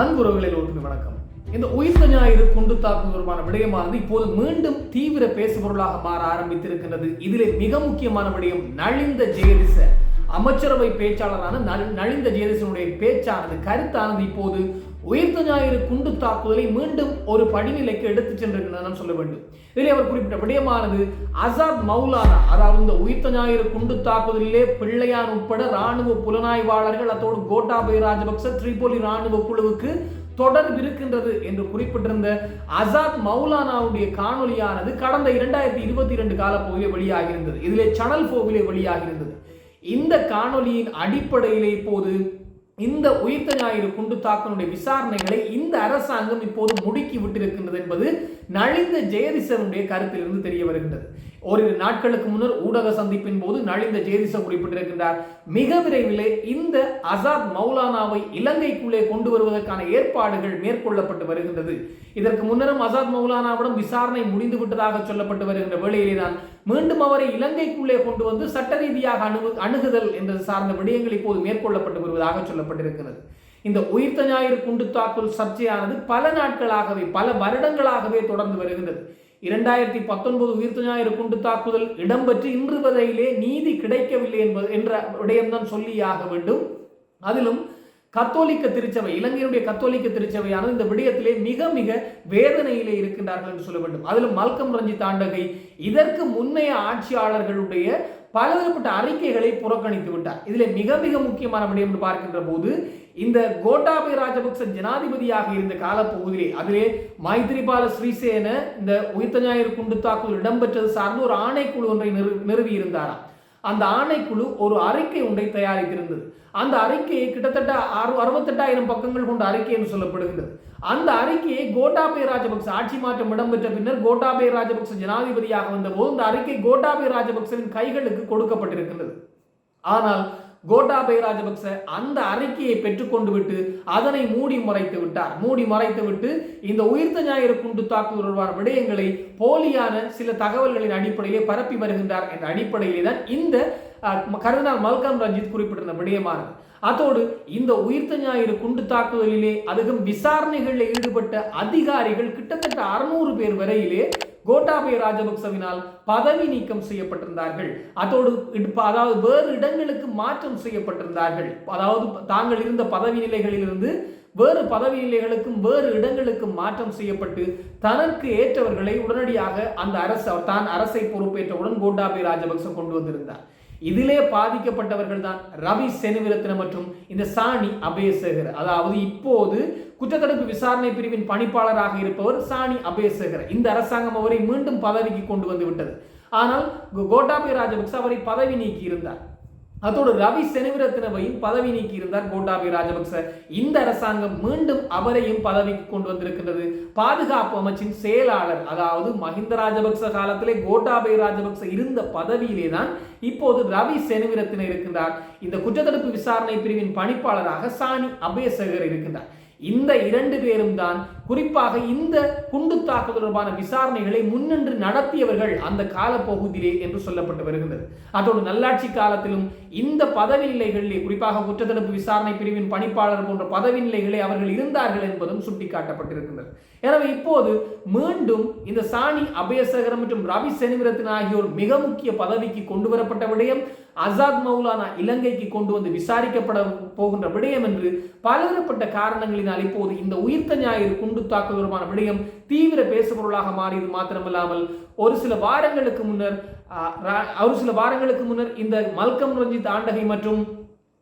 அன்புறவுகளை எல்லோருக்கும் வணக்கம். இந்த உயிர்த்த ஞாயிறு குண்டு தாக்கும் தொடர்பான விடயமானது இப்போது மீண்டும் தீவிர பேசுபொருளாக மாற ஆரம்பித்திருக்கின்றது. இதிலே மிக முக்கியமான விடயம் நலிந்த ஜெயதிச. அமைச்சரவை பேச்சாளரான நலிந்த ஜெயதிசனுடைய பேச்சானது கருத்தானது இப்போது உயிர்த்த ஞாயிறு குண்டு தாக்குதலை மீண்டும் ஒரு படிநிலைக்கு எடுத்துச் சென்றிருக்கிறது சொல்ல வேண்டும். இதில் அவர் குறிப்பிட்ட விடயமானது அசாத் மௌலானா அதாவது இந்த உயிர்த்த ஞாயிறு குண்டு தாக்குதலிலே பிள்ளையான் உட்பட ராணுவ புலனாய்வாளர்கள் அத்தோடு கோட்டாபய ராஜபக்ச திரிபோலி ராணுவ குழுவுக்கு தொடர்பு இருக்கின்றது என்று குறிப்பிட்டிருந்த அசாத் மௌலானாவுடைய காணொலியானது கடந்த இரண்டாயிரத்தி இருபத்தி இரண்டு காலப்பகுதியில் வெளியாகியிருந்தது. இதிலே சனல் போவிலே வெளியாகியிருந்தது. இந்த காணொலியின் அடிப்படையிலே இப்போது இந்த உயிர்த்த ஞாயிறு குண்டு தாக்கனுடைய விசாரணைகளை இந்த அரசாங்கம் இப்போது முடுக்கி விட்டிருக்கின்றது என்பது நலிந்த ஜெயதிசனுடைய கருத்திலிருந்து தெரிய வருகின்றது. ஓரிரு நாட்களுக்கு முன்னர் ஊடக சந்திப்பின் போது நலிந்த ஜெயதிச குறிப்பிட்டிருக்கின்றார். மிக விரைவிலே இந்த அசாத் மௌலானாவை இலங்கைக்குள்ளே கொண்டு வருவதற்கான ஏற்பாடுகள் மேற்கொள்ளப்பட்டு வருகின்றது. இதற்கு முன்னரும் அசாத் மௌலானாவிடம் விசாரணை முடிந்து விட்டதாக சொல்லப்பட்டு வருகின்ற வேளையிலே தான் மீண்டும் அவரை இலங்கைக்குள்ளே கொண்டு வந்து சட்ட ரீதியாக அணுகு அணுகுதல் என்பது சார்ந்த விடயங்கள் இப்போது மேற்கொள்ளப்பட்டு வருவதாக சொல்லப்பட்டிருக்கிறது. இந்த உயிர்த்த ஞாயிறு குண்டு தாக்குதல் சர்ச்சையானது பல நாட்களாகவே பல வருடங்களாகவே தொடர்ந்து வருகின்றது. இரண்டாயிரத்தி பத்தொன்பது உயிர்த்த ஞாயிறு குண்டு தாக்குதல் இடம்பெற்று இன்று வரையிலே நீதி கிடைக்கவில்லை என்பது என்ற விடயம்தான் சொல்லியாக வேண்டும். அதிலும் கத்தோலிக்க திருச்சபை இலங்கையினுடைய கத்தோலிக்க திருச்சபையானது இந்த விடயத்திலே மிக மிக வேதனையிலே இருக்கின்றார்கள் என்று சொல்ல வேண்டும். அதிலும் மல்கம் ரஞ்சித் தாண்டகை இதற்கு முன்னைய ஆட்சியாளர்களுடைய பலதரப்பட்ட அறிக்கைகளை புறக்கணித்து விட்டார். இதிலே மிக மிக முக்கியமான விடயம் என்று பார்க்கின்ற போது இந்த கோட்டாபய ராஜபக்ச ஜனாதிபதியாக இருந்த காலப்பகுதியிலே அதிலே மைத்திரிபால ஸ்ரீசேன இந்த உயிர்த்த ஞாயிறு குண்டு தாக்குதல் இடம்பெற்றது சார்ந்து ஒரு ஆணைக்குழு ஒன்றை நிறு நிறுவி இருந்தாராம். அந்த ஆணைக்குழு ஒரு அறிக்கை ஒன்றை தயாரித்திருந்தது. அந்த அறிக்கையை கிட்டத்தட்ட அறு அறுபத்தெட்டாயிரம் பக்கங்கள் கொண்ட அறிக்கை என்று சொல்லப்படுகின்றது. அந்த அறிக்கையை கோட்டாபய ராஜபக்ச ஆட்சி மாற்றம் இடம்பெற்ற பின்னர் கோட்டாபய ராஜபக்ச ஜனாதிபதியாக வந்தபோது இந்த அறிக்கை கோட்டாபய ராஜபக்சவின் கைகளுக்கு கொடுக்கப்பட்டிருக்கின்றது. ஆனால் கோட்டாபய ராஜபக்ச அந்த அறிக்கையை பெற்றுக்கொண்டு விட்டு அதனை மூடி மறைத்து விட்டார். மூடி மறைத்து விட்டு இந்த உயிர்த்த ஞாயிறு குண்டு தாக்குதல் தொடர்பான விடயங்களை போலியான சில தகவல்களின் அடிப்படையிலே பரப்பி வருகின்றார். என்ற அடிப்படையிலே தான் இந்த அஹ், கருதினால் ரஞ்சித் குறிப்பிட்டிருந்த விடயமானது. அதோடு இந்த உயிர்த்த ஞாயிறு குண்டு தாக்குதலிலே அதுவும் விசாரணைகளில் ஈடுபட்ட அதிகாரிகள் கிட்டத்தட்ட அறுநூறு பேர் வரையிலே கோட்டாபய ராஜபக்சவினால் பதவி நீக்கம் செய்யப்பட்டிருந்தார்கள். அதோடு அதாவது வேறு இடங்களுக்கு மாற்றம் செய்யப்பட்டிருந்தார்கள். அதாவது தாங்கள் இருந்த பதவி நிலைகளிலிருந்து வேறு பதவி நிலைகளுக்கும் வேறு இடங்களுக்கும் மாற்றம் செய்யப்பட்டு தனக்கு ஏற்றவர்களை உடனடியாக அந்த அரசு அவர் தான் அரசை பொறுப்பேற்றவுடன் கோட்டாபய ராஜபக்ச கொண்டு வந்திருந்தார். இதிலே பாதிக்கப்பட்டவர்கள் தான் ரவி செனுவிரத்தின மற்றும் இந்த சாணி அபேசகர் அதாவது இப்போது குற்றத்தடுப்பு விசாரணை பிரிவின் பணிப்பாளராக இருப்பவர் சாணி அபேசகர் இந்த அரசாங்கம் அவரை மீண்டும் பதவிக்கு கொண்டு வந்து விட்டது. ஆனால் கோட்டாபி கோட்டாபய ராஜபக்ச அவரை பதவி நீக்கி இருந்தார் அதோடு ரவி செனிவிரத்னவையும் பதவி நீக்கி இருந்தார் கோட்டாபய ராஜபக்ச. இந்த அரசாங்கம் மீண்டும் அவரையும் பதவிக்கு கொண்டு வந்திருக்கின்றது. பாதுகாப்பு அமைச்சின் செயலாளர் அதாவது மஹிந்த ராஜபக்ச காலத்திலே கோட்டாபய ராஜபக்ச இருந்த பதவியிலே தான் இப்போது ரவி செனிவிரத்ன இருக்கின்றார். இந்த குற்றத்தடுப்பு விசாரணை பிரிவின் பணிப்பாளராக சாணி அபேசகர் இருக்கின்றார். இந்த இரண்டு பேரும் தான் குறிப்பாக இந்த குண்டு தாக்கு தொடர்பான விசாரணைகளை முன்னின்று நடத்தியவர்கள் அந்த காலப்பகுதியிலே என்று சொல்லப்பட்டு வருகின்றது. அதோடு நல்லாட்சி காலத்திலும் இந்த பதவி நிலைகளிலே குறிப்பாக குற்றத்தடுப்பு விசாரணை பிரிவின் பணிப்பாளர் போன்ற பதவி நிலைகளே அவர்கள் இருந்தார்கள் என்பதும் சுட்டிக்காட்டப்பட்டிருக்கின்றது. எனவே இப்போது மீண்டும் இந்த சாணி அபயசகரம் மற்றும் ரவி செனிவிரத்தின் ஆகியோர் மிக முக்கிய பதவிக்கு கொண்டு வரப்பட்ட விடயம் அசாத் மௌலானா இலங்கைக்கு கொண்டு வந்து விசாரிக்கப்பட போகின்ற விடயம் என்று பலதரப்பட்ட காரணங்களினால் இப்போது இந்த உயிர்த்த ஞாயிறு குண்டு தாக்குதலுமான விடயம் தீவிர பேசுபொருளாக மாறியது மாத்திரமில்லாமல் ஒரு சில வாரங்களுக்கு முன்னர் ரா- ஒரு சில வாரங்களுக்கு முன்னர் இந்த மல்கம் ரஞ்சித் ஆண்டகை மற்றும்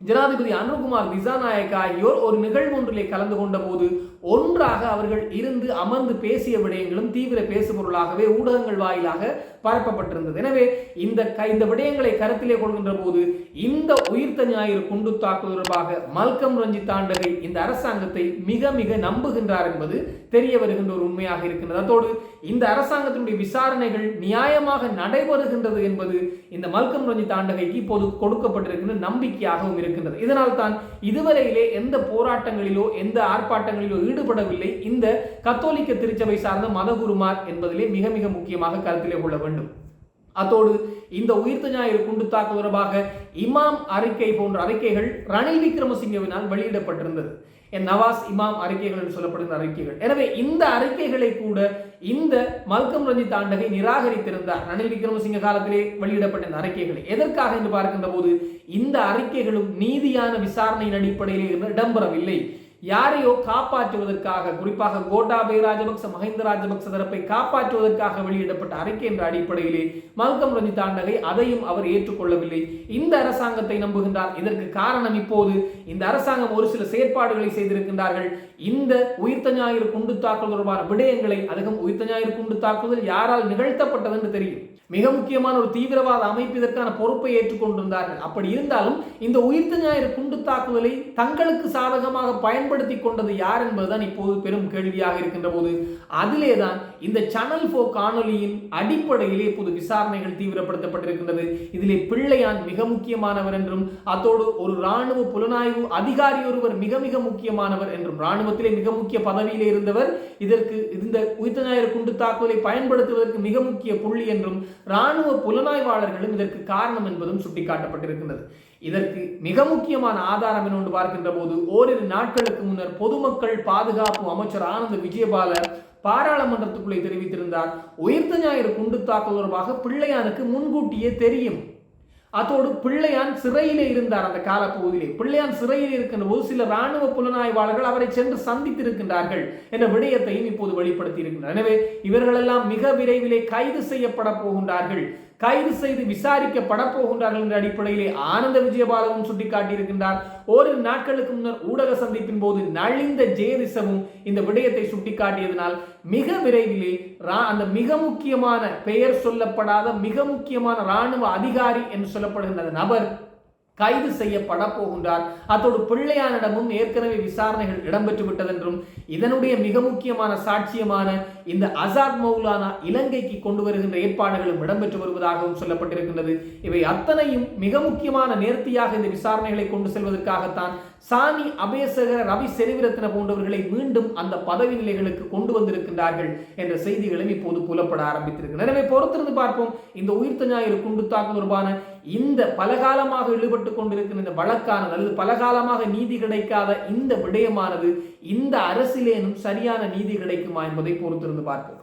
ஜனாதிபதி அனுகுமார் திசாநாயக்கா ஆகியோர் ஒரு நிகழ்வு ஒன்றிலே கலந்து கொண்ட போது ஒன்றாக அவர்கள் இருந்து அமர்ந்து பேசிய விடயங்களும் தீவிர பேசுபொருளாகவே ஊடகங்கள் வாயிலாக பரப்பப்பட்டிருந்தது. எனவே இந்த க- இந்த விடயங்களை கருத்திலே கொள்கின்ற போது இந்த உயிர்த்த ஞாயிறு குண்டு தாக்குதல் தொடர்பாக மல்கம் ரஞ்சித் தாண்டகை இந்த அரசாங்கத்தை மிக மிக நம்புகின்றார் என்பது தெரிய வருகின்ற ஒரு உண்மையாக இருக்கின்றது. அதோடு இந்த அரசாங்கத்தினுடைய விசாரணைகள் நியாயமாக நடைபெறுகின்றது என்பது இந்த மல்கம் ரஞ்சித் தாண்டகைக்கு இப்போது கொடுக்கப்பட்டிருக்கின்ற நம்பிக்கையாகவும் இருக்கின்றது. இதனால் தான் இதுவரையிலே எந்த போராட்டங்களிலோ எந்த ஆர்ப்பாட்டங்களிலோ ஈடுபடவில்லை இந்த கத்தோலிக்க திருச்சபை சார்ந்த மதகுருமார் என்பதிலே மிக மிக முக்கியமாக கருத்திலே கொள்ள வேண்டும். அத்தோடு இந்த உயிர்த்த ஞாயிறு குண்டு தாக்கு தொடர்பாக இமாம் அறிக்கை போன்ற அறிக்கைகள் ரணில் விக்ரமசிங்கவினால் வெளியிடப்பட்டிருந்தது. என் நவாஸ் இமாம் அறிக்கைகள் என்று சொல்லப்படுகிற அறிக்கைகள். எனவே இந்த அறிக்கைகளை கூட இந்த மல்கம் ரஞ்சித் ஆண்டகை நிராகரித்திருந்தார். ரணில் விக்ரமசிங்க காலத்திலே வெளியிடப்பட்ட இந்த அறிக்கைகளை. எதற்காக என்று பார்க்கின்ற போது இந்த அறிக்கைகளும் நீதியான விசாரணையின் அடிப்படையில் இடம்பெறவில்லை யாரையோ காப்பாற்றுவதற்காக குறிப்பாக கோட்டாபய ராஜபக்ச மஹிந்த ராஜபக்ச தரப்பை காப்பாற்றுவதற்காக வெளியிடப்பட்ட அறிக்கை என்ற அடிப்படையிலே மல்கம் ரஞ்சித் ஆண்டகை அதையும் அவர் ஏற்றுக்கொள்ளவில்லை. இந்த அரசாங்கத்தை நம்புகின்றார். இதற்கு காரணம் இப்போது இந்த அரசாங்கம் ஒரு சில செயற்பாடுகளை செய்திருக்கின்றார்கள். இந்த உயிர்த்த ஞாயிறு குண்டு தாக்குதல் தொடர்பான விடயங்களை அதிகம் உயிர்த்த ஞாயிறு குண்டு தாக்குதல் யாரால் நிகழ்த்தப்பட்டது என்று தெரியும். மிக முக்கியமான ஒரு தீவிரவாத அமைப்பு இதற்கான பொறுப்பை ஏற்றுக்கொண்டிருந்தார்கள். அப்படி இருந்தாலும் இந்த உயிர்த்த ஞாயிறு குண்டு தாக்குதலை தங்களுக்கு சாதகமாக பயன்படுத்தி கொண்டது யார் என்பதுதான் இப்போது பெரும் கேள்வியாக இருக்கின்ற போது. அதிலே தான் இந்த சேனல் போ காணொலியின் அடிப்படையிலே இப்போது விசாரணைகள் தீவிரப்படுத்தப்பட்டிருக்கின்றது. இதிலே பிள்ளையான் மிக முக்கியமானவர் என்றும் அத்தோடு ஒரு இராணுவ புலனாய்வு அதிகாரி ஒருவர் மிக மிக முக்கியமானவர் என்றும் இராணுவத்திலே மிக முக்கிய பதவியிலே இருந்தவர் இதற்கு இந்த உயிர்த்த ஞாயிறு குண்டு தாக்குதலை பயன்படுத்துவதற்கு மிக முக்கிய புள்ளி என்றும் இராணுவ புலனாய்வாளர்களும் இதற்கு காரணம் என்பதும் சுட்டிக்காட்டப்பட்டிருக்கின்றது. இதற்கு மிக முக்கியமான ஆதாரம் என்று பார்க்கின்ற போது ஓரிரு நாட்களுக்கு முன்னர் பொதுமக்கள் பாதுகாப்பு அமைச்சர் ஆனந்த் விஜயபால பாராளுமன்றத்துக்குள்ளே தெரிவித்திருந்தார். உயிர்த்த ஞாயிறு குண்டு தாக்கல் தொடர்பாக பிள்ளையானுக்கு முன்கூட்டியே தெரியும். அதோடு பிள்ளையான் சிறையிலே இருந்தார் அந்த காலப்பகுதியிலே. பிள்ளையான் சிறையில் இருக்கின்ற போது சில ராணுவ புலனாய்வாளர்கள் அவரை சென்று சந்தித்திருக்கின்றார்கள் என்ற விடயத்தையும் இப்போது வெளிப்படுத்தி இருக்கின்றனர் எனவே இவர்களெல்லாம் மிக விரைவிலே கைது செய்யப்பட போகின்றார்கள். கைது செய்து விசாரிக்கப்பட போகின்றார்கள் என்ற அடிப்படையிலே ஆனந்த விஜயபாலவும் சுட்டிக்காட்டியிருக்கின்றார். ஓரிரு நாட்களுக்கு முன்னர் ஊடக சந்திப்பின் போது நலிந்த ஜெயதிசமும் இந்த விடயத்தை சுட்டிக்காட்டியதனால் மிக விரைவிலே அந்த மிக முக்கியமான பெயர் சொல்லப்படாத மிக முக்கியமான ராணுவ அதிகாரி என்று சொல்லப்படுகின்ற நபர் கைது செய்யப்பட போகின்றார். அத்தோடு பிள்ளையானிடமும் ஏற்கனவே விசாரணைகள் இடம்பெற்று விட்டதென்றும் இதனுடைய மிக முக்கியமான சாட்சியமான இந்த அசாத் மௌலானா இலங்கைக்கு கொண்டு வருகின்ற ஏற்பாடுகளும் இடம்பெற்று வருவதாகவும் சொல்லப்பட்டிருக்கின்றது. இவை அத்தனையும் மிக முக்கியமான நேர்த்தியாக இந்த விசாரணைகளை கொண்டு செல்வதற்காகத்தான் சாணி அபேசகர ரவி செரிவிரத்தின போன்றவர்களை மீண்டும் அந்த பதவி நிலைகளுக்கு கொண்டு வந்திருக்கின்றார்கள் என்ற செய்திகளும் இப்போது புலப்பட ஆரம்பித்திருக்கின்றன. எனவே பொறுத்திருந்து பார்ப்போம். இந்த உயிர்த்த ஞாயிறு குண்டு தாக்கு தொடர்பான இந்த பலகாலமாக ஈடுபட்டு கொண்டிருக்கிற இந்த வழக்கானது அல்லது பலகாலமாக நீதி கிடைக்காத இந்த விடயமானது இந்த அரசிலேனும் சரியான நீதி கிடைக்குமா என்பதை பொறுத்திருந்து பார்ப்போம்.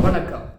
வணக்கம்.